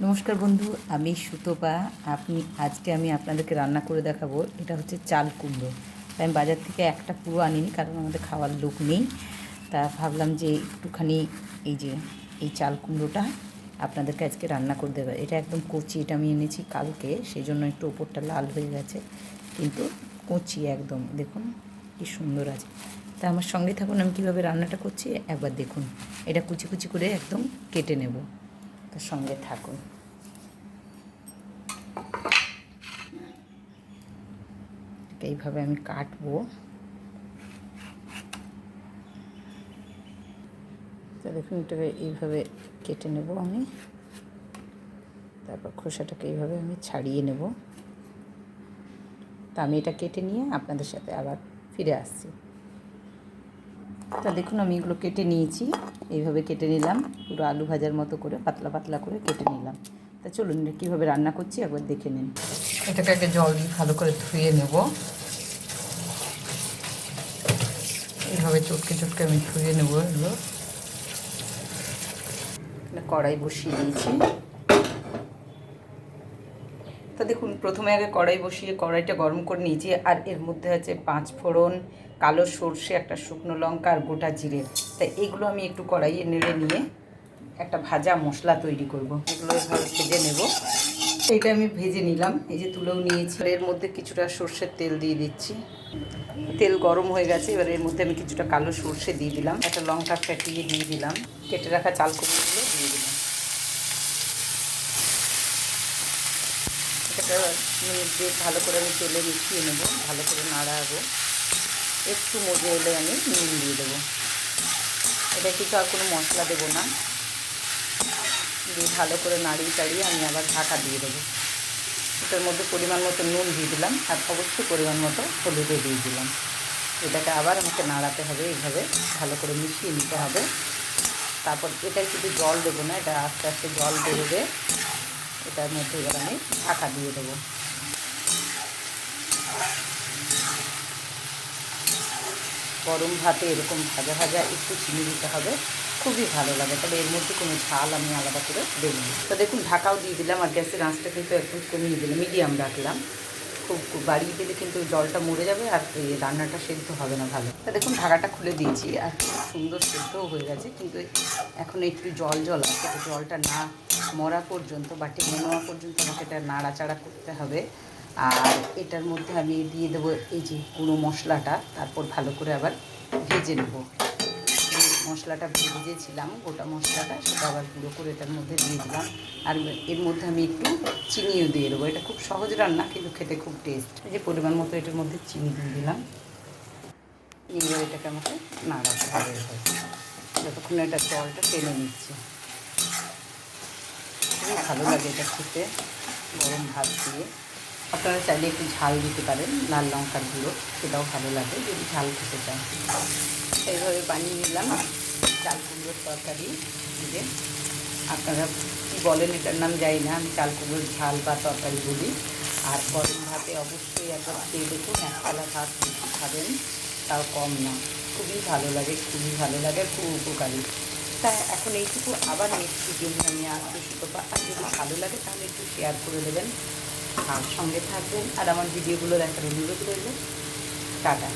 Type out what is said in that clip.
নমস্কার বন্ধু, আমি সুতপা। আপনি, আজকে আমি আপনাদেরকে রান্না করে দেখাবো। এটা হচ্ছে চাল কুমড়ো। আমি বাজার থেকে একটা পুরো আনিনি, কারণ আমাদের খাওয়ার লোক নেই। তা ভাবলাম যে একটুখানি এই যে, এই চাল কুমড়োটা আপনাদেরকে আজকে রান্না করে দেবে। এটা একদম কচি, এটা আমি এনেছি কালকে সেই জন্য একটু ওপরটা লাল হয়ে গেছে। কিন্তু কচি একদম, দেখুন কি সুন্দর আছে। তা আমার সঙ্গে থাকুন, আমি কীভাবে রান্নাটা করছি, একবার দেখুন। এটা কুচি কুচি করে একদম কেটে নেব। সঙ্গে থাকুন। এইভাবে আমি কাটবো। তো দেখুন, এটাকে এইভাবে কেটে নেব আমি। তারপর খোসাটাকে এইভাবে আমি ছাড়িয়ে নেব। তা আমি এটা কেটে নিয়ে আপনাদের সাথে আবার ফিরে আসছি। তা দেখুন, আমি এগুলো কেটে নিয়েছি। এইভাবে কেটে নিলাম। পুরো আলু ভাজার মতো করে পাতলা পাতলা করে কেটে নিলাম। তা চলুন কীভাবে রান্না করছি একবার দেখে নিন। এটাকে আগে জল দিয়ে ভালো করে ধুয়ে নেব। এইভাবে চটকে চটকে আমি ধুয়ে নেব এগুলো। কড়াই বসিয়ে দিয়েছি তো দেখুন প্রথমে আগে কড়াই বসিয়ে কড়াইটা গরম করে নিয়েছি, আর এর মধ্যে আছে পাঁচ ফোড়ন, কালো সর্ষে, একটা শুকনো লঙ্কা, আর গোটা জিরে। তাই এগুলো আমি একটু কড়াইয়ে নেড়ে নিয়ে একটা ভাজা মশলা তৈরি করব। এগুলো এভাবে ভেজে নেব। এইটা আমি ভেজে নিলাম। এই যে তুলেও নিয়েছি। এর মধ্যে কিছুটা সর্ষের তেল দিয়ে দিচ্ছি। তেল গরম হয়ে গেছে, এবার এর মধ্যে আমি কিছুটা কালো সর্ষে দিয়ে দিলাম। একটা লঙ্কা ফেটিয়ে দিয়ে দিলাম। কেটে রাখা চাল কুমড়োগুলো দিয়ে দিলাম। এটা মিনিট দিয়ে ভালো করে আমি তেলে মিশিয়ে নেব, ভালো করে নাড়াবো। একটু মজে এলে আমি নুন দিয়ে দেবো। এটা কিছু আর কোনো মশলা দেবো না। দিয়ে ভালো করে নাড়িয়ে চাড়িয়ে আমি আবার ঢাকা দিয়ে দেবো। এটার মধ্যে পরিমাণ মতো নুন দিয়ে দিলাম আর অবশ্যই পরিমাণ মতো হলুদও দিয়ে দিলাম। এটাকে আবার আমাকে নাড়াতে হবে, এইভাবে ভালো করে মিশিয়ে নিতে হবে। তারপর এটায় শুধু জল দেবো না, এটা আস্তে আস্তে জল বেরোবে। এটার মধ্যে এবার আমি ঢাকা দিয়ে দেবো। গরম ভাতে এরকম ভাজা ভাজা একটু চিনি দিতে হবে, খুবই ভালো লাগে। তবে এর মধ্যে কোনো ঝাল আমি আলাদা করে দেবো তো দেখুন, ঢাকাও দিয়ে দিলাম, আর গ্যাসের আঁচটা কিন্তু একদম কমিয়ে দিলাম, মিডিয়াম রাখলাম। খুব বাড়িয়ে দিলে কিন্তু জলটা মরে যাবে আর এই রান্নাটা সেদ্ধ হবে না ভালো। তা দেখুন, ঢাকাটা খুলে দিয়েছি আর সুন্দর সেদ্ধও হয়ে গেছে। কিন্তু এখন একটু জল জল আছে জলটা না মরা পর্যন্ত বা টেনে নেওয়া পর্যন্ত আমাকে এটা নাড়াচাড়া করতে হবে। আর এটার মধ্যে আমি দিয়ে দেবো এই যে গুঁড়ো মশলাটা, তারপর ভালো করে আবার ভেজে নেব। মশলাটা ভেজেছিলাম, গোটা মশলাটা, সেটা আবার গুঁড়ো করে এটার মধ্যে দিয়ে দিলাম। আর এর মধ্যে আমি একটু চিনিও দিয়ে দেবো। এটা খুব সহজ রান্না, কিন্তু খেতে খুব টেস্ট এই যে পরিমাণ মতো এটার মধ্যে চিনি দিয়ে দিলাম। এবার এটাকে আমাকে নাড়াতে হবে। যতক্ষণ এটা জলটা টেনে নিচ্ছে। খুবই ভালো লাগে এটা খেতে। গরম ভাত দিয়ে। আপনারা চাইলে একটু ঝাল দিতে পারেন, লাল লঙ্কার গুঁড়ো, সেটাও ভালো লাগে, যদি ঝাল খেতে চান। এইভাবে বানিয়ে নিলাম, চাল কুমড়োর তরকারি। যে আপনারা কী বলেন এটার নাম যাই না, আমি চাল কুমড়োর ঝাল বা তরকারি বলি। আর গরম ভাতে অবশ্যই একবার খেয়ে দেখুন একতলা ভাত খাবেন, তাও কম না। খুবই ভালো লাগে, খুবই ভালো লাগে, খুব উপকারী। তা এখন এইটুকু আবার নেক্সট ভিডিও নিয়ে আমি আসব সুতপা আর যদি ভালো লাগে তাহলে একটু শেয়ার করে দেবেন। সঙ্গে থাকবেন আর আমার ভিডিওগুলো দেখার অনুরোধ রইল। টাটা।